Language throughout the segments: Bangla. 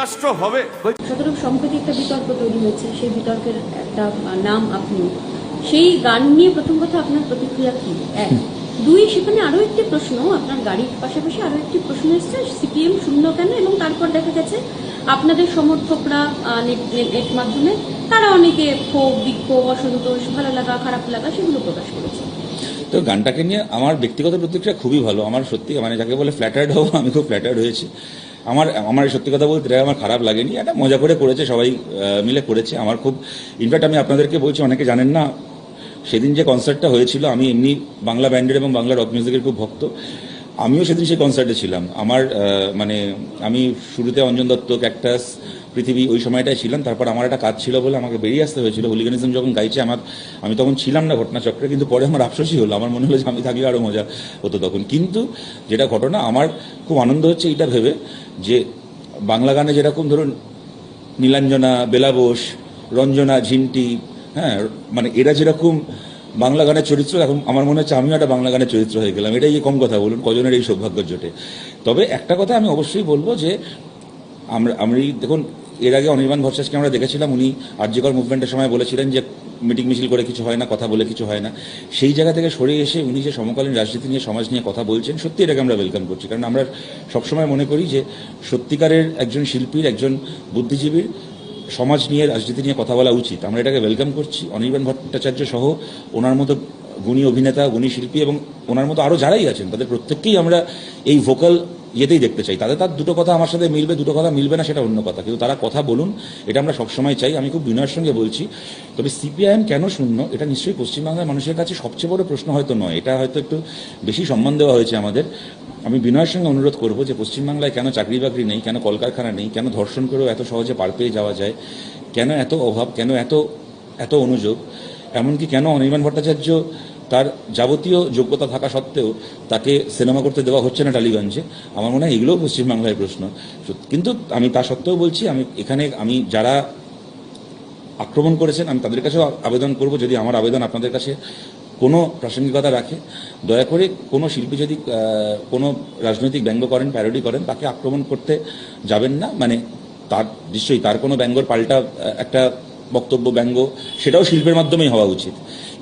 রাষ্ট্র হবে। সম্প্রতি একটা বিতর্ক তৈরি হয়েছে সেই বিতর্কের একটা নাম আপনি। সেই গান নিয়ে প্রথম কথা আপনার প্রতিক্রিয়া কি? এক। দুই সেখানে আরও একটি প্রশ্ন আপনার গাড়ির পাশাপাশি আরও একটি প্রশ্ন এসেছে সিপিএম শূন্য কেন? এবং তারপর দেখা গেছে আপনাদের সমর্থকরা নেট মাধ্যমে তারা অনেকে ক্ষোভ বিক্ষোভ অসন্তোষ ভালো লাগা খারাপ লাগা সেগুলো প্রকাশ করেছে। তো গানটাকে নিয়ে আমার ব্যক্তিগত প্রতিক্রিয়া খুবই ভালো। আমার সত্যি মানে যাকে বলে ফ্ল্যাটার্ড হব আমি খুব ফ্ল্যাটার্ড হয়েছি। আমার আমার সত্যি কথা বলতে এটা আমার খারাপ লাগেনি, একটা মজা করে করেছে সবাই মিলে করেছে। আমার খুব ইনফ্যাক্ট আমি আপনাদেরকে বলছি, অনেকে জানেন না, সেদিন যে কনসার্টটা হয়েছিল, আমি এমনি বাংলা ব্যান্ডের এবং বাংলা রক মিউজিকের খুব ভক্ত। আমিও সেদিন সেই কনসার্টে ছিলাম। আমার মানে আমি শুরুতে অঞ্জন দত্ত ক্যাকটাস পৃথিবী ওই সময়টায় ছিলাম, তারপর আমার একটা কাজ ছিল বলে আমাকে বেরিয়ে আসতে হয়েছিল। হুলিগানিজম যখন গাইছে, আমার, আমি তখন ছিলাম না ঘটনাচক্রে, কিন্তু পরে আমার আফসোসই হলো। আমার মনে হলো যে আমি থাকলে আরও মজা হতো তখন। কিন্তু যেটা ঘটনা, আমার খুব আনন্দ হচ্ছে এইটা ভেবে যে বাংলা গানে যেরকম ধরুন নীলাঞ্জনা, বেলা বোস, রঞ্জনা, ঝিন্টি হ্যাঁ মানে এরা যেরকম বাংলা গানের চরিত্র, এখন আমার মনে হচ্ছে আমিও একটা বাংলা গানের চরিত্র হয়ে গেলাম। এটাই কম কথা, বলুন কজনের এই সৌভাগ্য জোটে। তবে একটা কথা আমি অবশ্যই বলব যে আমরা, আমি, দেখুন এর আগে অনির্বাণ ভট্টাচার্যকে আমরা দেখেছিলাম, উনি আর্যকর মুভমেন্টের সময় বলেছিলেন যে মিটিং মিছিল করে কিছু হয় না, কথা বলে কিছু হয় না। সেই জায়গা থেকে সরে এসে উনি যে সমকালীন রাজনীতি নিয়ে, সমাজ নিয়ে কথা বলছেন, সত্যি এটাকে আমরা ওয়েলকাম করছি। কারণ আমরা সবসময় মনে করি যে সত্যিকারের একজন শিল্পীর, একজন বুদ্ধিজীবীর সমাজ নিয়ে, রাজনীতি নিয়ে কথা বলা উচিত। আমরা এটাকে ওয়েলকাম করছি। অনির্বাণ ভট্টাচার্য সহ ওনার মতো গুণী অভিনেতা, গুণী শিল্পী এবং ওনার মতো আরও যারাই আছেন, তাদের প্রত্যেককেই আমরা এই ভোকাল ইয়েতেই দেখতে চাই। তাদের তার দুটো কথা আমার সাথে মিলবে, দুটো কথা মিলবে না, সেটা অন্য কথা। কিন্তু তারা কথা বলুন, এটা আমরা সবসময় চাই। আমি খুব বিনয়ের সঙ্গে বলছি, তবে সিপিআইএম কেন শূন্য? এটা নিশ্চয়ই পশ্চিমবাংলার মানুষের কাছে সবচেয়ে বড় প্রশ্ন হয়তো নয়। এটা হয়তো একটু বেশি সম্মান দেওয়া হয়েছে আমাদের। আমি বিনয়ের সঙ্গে অনুরোধ করব যে পশ্চিমবাংলায় কেন চাকরি বাকরি নেই, কেন কলকারখানা নেই, কেন ধর্ষণ করেও এত সহজে পার পেয়ে যাওয়া যায়, কেন এত অভাব, কেন এত এত অনুযোগ, এমনকি কেন অনির্বাণ ভট্টাচার্য তার যাবতীয় যোগ্যতা থাকা সত্ত্বেও তাকে সিনেমা করতে দেওয়া হচ্ছে না টালিগঞ্জে। আমার মনে হয় এগুলোও পশ্চিমবাংলায় প্রশ্ন। কিন্তু আমি তা সত্ত্বেও বলছি, আমি এখানে আমি যারা আক্রমণ করেছেন, আমি তাদের কাছেও আবেদন করব যদি আমার আবেদন আপনাদের কাছে কোনো প্রাসঙ্গিকতা রাখে। দয়া করে কোনো শিল্পী যদি কোনো রাজনৈতিক ব্যঙ্গ করেন প্যারোডি করেন, তাকে আক্রমণ করতে যাবেন না। মানে তার, নিশ্চয়ই তার কোনো ব্যঙ্গর পাল্টা একটা বক্তব্য, ব্যঙ্গ, সেটাও শিল্পের মাধ্যমেই হওয়া উচিত।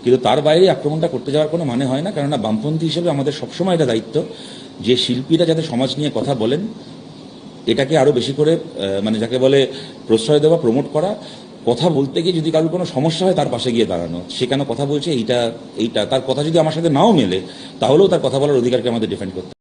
কিন্তু তার বাইরে আক্রমণটা করতে যাওয়ার কোনো মানে হয় না, কেননা বামপন্থী হিসেবে আমাদের সবসময় এটা দায়িত্ব যে শিল্পীরা যাতে সমাজ নিয়ে কথা বলেন, এটাকে আরও বেশি করে মানে যাকে বলে প্রশ্রয় দেওয়া, প্রমোট করা, কথা বলতে গিয়ে যদি কারোর কোনো সমস্যা হয় তার পাশে গিয়ে দাঁড়ানো। সে কেন কথা বলছে, এইটা এইটা, তার কথা যদি আমার সাথে নাও মেলে, তাহলেও তার কথা বলার অধিকারকে আমাদের ডিফেন্ড করতে